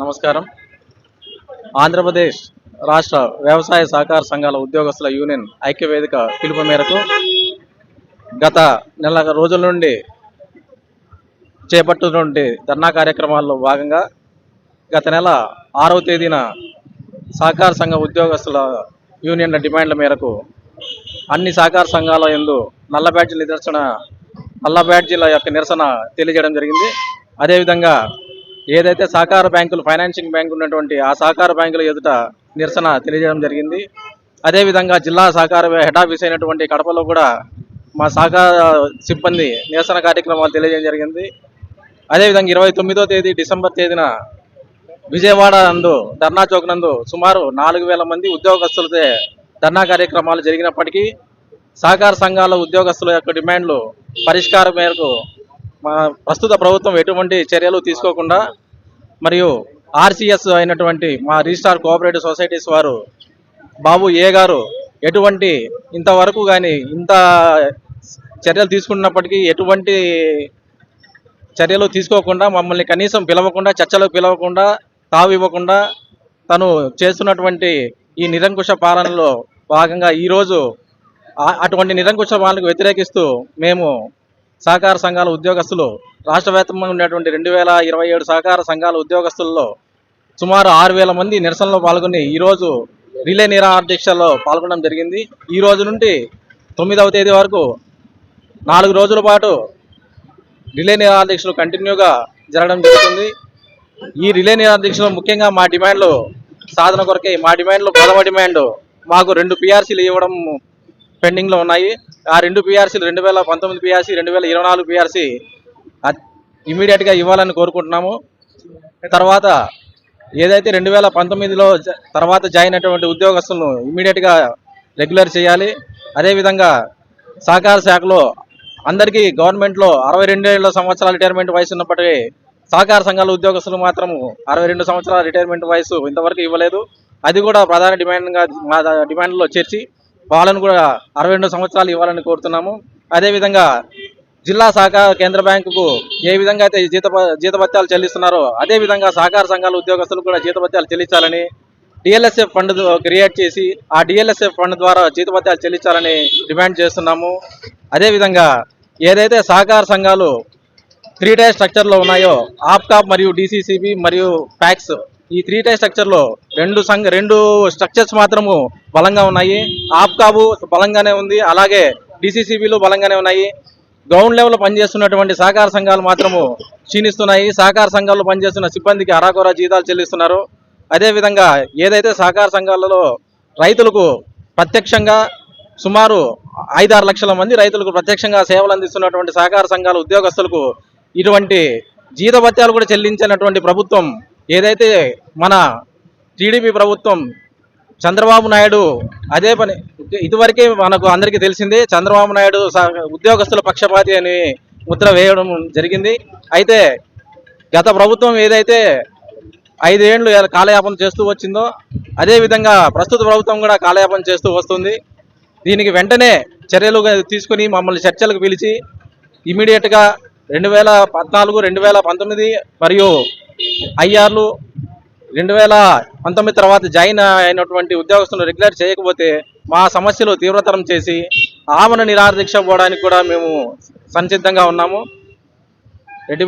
నమస్కారం. ఆంధ్రప్రదేశ్ రాష్ట్ర వ్యవసాయ సహకార సంఘాల ఉద్యోగస్తుల యూనియన్ ఐక్యవేదిక పిలుపు మేరకు గత నెల రోజుల నుండి చేపట్టినటువంటి ధర్నా కార్యక్రమాల్లో భాగంగా గత నెల ఆరవ తేదీన సహకార సంఘ ఉద్యోగస్తుల యూనియన్ల డిమాండ్ల మేరకు అన్ని సహకార సంఘాల ఎందు నల్ల బ్యాడ్జీల నిదర్శన నల్ల బ్యాడ్జీల యొక్క నిరసన తెలియజేయడం జరిగింది. అదేవిధంగా ఏదైతే సహకార బ్యాంకులు ఫైనాన్సింగ్ బ్యాంకు ఉన్నటువంటి ఆ సహకార బ్యాంకుల ఎదుట నిరసన తెలియజేయడం జరిగింది. అదేవిధంగా జిల్లా సహకార హెడ్ ఆఫీస్ అయినటువంటి కడపలో కూడా మా సహకార సిబ్బంది నిరసన కార్యక్రమాలు తెలియజేయడం జరిగింది. అదేవిధంగా ఇరవై తొమ్మిదో తేదీ డిసెంబర్ తేదీన విజయవాడ నందు ధర్నా చౌక్ నందు సుమారు నాలుగు వేల మంది ఉద్యోగస్తులతో ధర్నా కార్యక్రమాలు జరిగినప్పటికీ సహకార సంఘాల ఉద్యోగస్తుల యొక్క డిమాండ్లు పరిష్కారం మేరకు మా ప్రస్తుత ప్రభుత్వం ఎటువంటి చర్యలు తీసుకోకుండా మరియు ఆర్సిఎస్ అయినటువంటి మా రిజిస్టార్ కోఆపరేటివ్ సొసైటీస్ వారు బాబు ఏ గారు ఎటువంటి ఇంతవరకు కానీ ఇంత చర్యలు తీసుకున్నప్పటికీ ఎటువంటి చర్యలు తీసుకోకుండా మమ్మల్ని కనీసం పిలవకుండా చర్చలకు పిలవకుండా తావు ఇవ్వకుండా తను చేస్తున్నటువంటి ఈ నిరంకుశ పాలనలో భాగంగా ఈరోజు అటువంటి నిరంకుశ పాలనకు వ్యతిరేకిస్తూ మేము సహకార సంఘాల ఉద్యోగస్తులు. రాష్ట్ర వ్యాప్తంగా రెండు వేల ఇరవై ఏడు సహకార సంఘాల ఉద్యోగస్తుల్లో సుమారు ఆరు వేల మంది నిరసనలో పాల్గొని ఈరోజు రిలే నిరాహార దీక్షలో పాల్గొనడం జరిగింది. ఈ రోజు నుండి తొమ్మిదవ తేదీ వరకు నాలుగు రోజుల పాటు రిలే నిరాహార దీక్షలు కంటిన్యూగా జరగడం జరుగుతుంది. ఈ రిలే నిరాహార దీక్షలో ముఖ్యంగా మా డిమాండ్లు సాధన కొరకే మా డిమాండ్లు ప్రథమ డిమాండ్ మాకు రెండు పిఆర్సీలు ఇవ్వడం పెండింగ్లో ఉన్నాయి. ఆ రెండు పిఆర్సీలు రెండు వేల పంతొమ్మిది పిఆర్సీ రెండు వేల ఇరవై నాలుగు పిఆర్సీ ఇమీడియట్గా ఇవ్వాలని కోరుకుంటున్నాము. తర్వాత ఏదైతే రెండు వేల పంతొమ్మిదిలో తర్వాత జాయిన్ అయినటువంటి ఉద్యోగస్తులను ఇమీడియట్గా రెగ్యులర్ చేయాలి. అదేవిధంగా సహకార శాఖలో అందరికీ గవర్నమెంట్లో అరవై రెండేళ్ళ సంవత్సరాల రిటైర్మెంట్ వయసు ఉన్నప్పటికీ సహకార సంఘాల ఉద్యోగస్తులు మాత్రం అరవై రెండు సంవత్సరాల రిటైర్మెంట్ వయసు ఇంతవరకు ఇవ్వలేదు. అది కూడా ప్రధాన డిమాండ్గా మా డిమాండ్లో చేర్చి వాళ్ళను కూడా అరవై రెండు సంవత్సరాలు ఇవ్వాలని కోరుతున్నాము. అదేవిధంగా జిల్లా సహకార కేంద్ర బ్యాంకుకు ఏ విధంగా అయితే జీత జీతభత్యాలు చెల్లిస్తున్నారో అదే విధంగా సహకార సంఘాల ఉద్యోగస్తులు కూడా జీతభత్యాలు చెల్లించాలని డిఎల్ఎస్ఎఫ్ ఫండ్ క్రియేట్ చేసి ఆ డిఎల్ఎస్ఎఫ్ ఫండ్ ద్వారా జీతభత్యాలు చెల్లించాలని డిమాండ్ చేస్తున్నాము. అదేవిధంగా ఏదైతే సహకార సంఘాలు త్రీ టైర్ స్ట్రక్చర్లో ఉన్నాయో ఆప్కాప్ మరియు డిసిసిబి మరియు ప్యాక్స్ ఈ త్రీ టై స్ట్రక్చర్లో రెండు సంఘ రెండు స్ట్రక్చర్స్ మాత్రము బలంగా ఉన్నాయి. ఆప్కాబు బలంగానే ఉంది. అలాగే డిసిసిబిలు బలంగానే ఉన్నాయి. గ్రౌండ్ లెవెల్లో పనిచేస్తున్నటువంటి సహకార సంఘాలు మాత్రము క్షీణిస్తున్నాయి. సహకార సంఘాల్లో పనిచేస్తున్న సిబ్బందికి అరాకొర జీతాలు చెల్లిస్తున్నారు. అదేవిధంగా ఏదైతే సహకార సంఘాలలో రైతులకు ప్రత్యక్షంగా సుమారు ఐదారు లక్షల మంది రైతులకు ప్రత్యక్షంగా సేవలు అందిస్తున్నటువంటి సహకార సంఘాల ఉద్యోగస్తులకు ఇటువంటి జీతభత్యాలు కూడా చెల్లించినటువంటి ప్రభుత్వం ఏదైతే మన టీడీపీ ప్రభుత్వం చంద్రబాబు నాయుడు అదే పని ఇదివరకే మనకు అందరికీ తెలిసిందే చంద్రబాబు నాయుడు ఉద్యోగస్తుల పక్షపాతి అని ముద్ర వేయడం జరిగింది. అయితే గత ప్రభుత్వం ఏదైతే ఐదేళ్ళు కాలయాపన చేస్తూ వచ్చిందో అదే విధంగా ప్రస్తుత ప్రభుత్వం కూడా కాలయాపన చేస్తూ వస్తుంది. దీనికి వెంటనే చర్యలు తీసుకుని మమ్మల్ని చర్చలకు పిలిచి ఇమీడియట్గా రెండు వేల పద్నాలుగు రెండు వేల పంతొమ్మిది మరియు ఐఆర్లు రెండు వేల పంతొమ్మిది తర్వాత జాయిన్ అయినటువంటి ఉద్యోగస్తులను రెగ్యులర్ చేయకపోతే మా సమస్యలు తీవ్రతరం చేసి ఆమెను నిరాదీక్ష పోవడానికి కూడా మేము సంసిద్ధంగా ఉన్నాము. రెడ్డి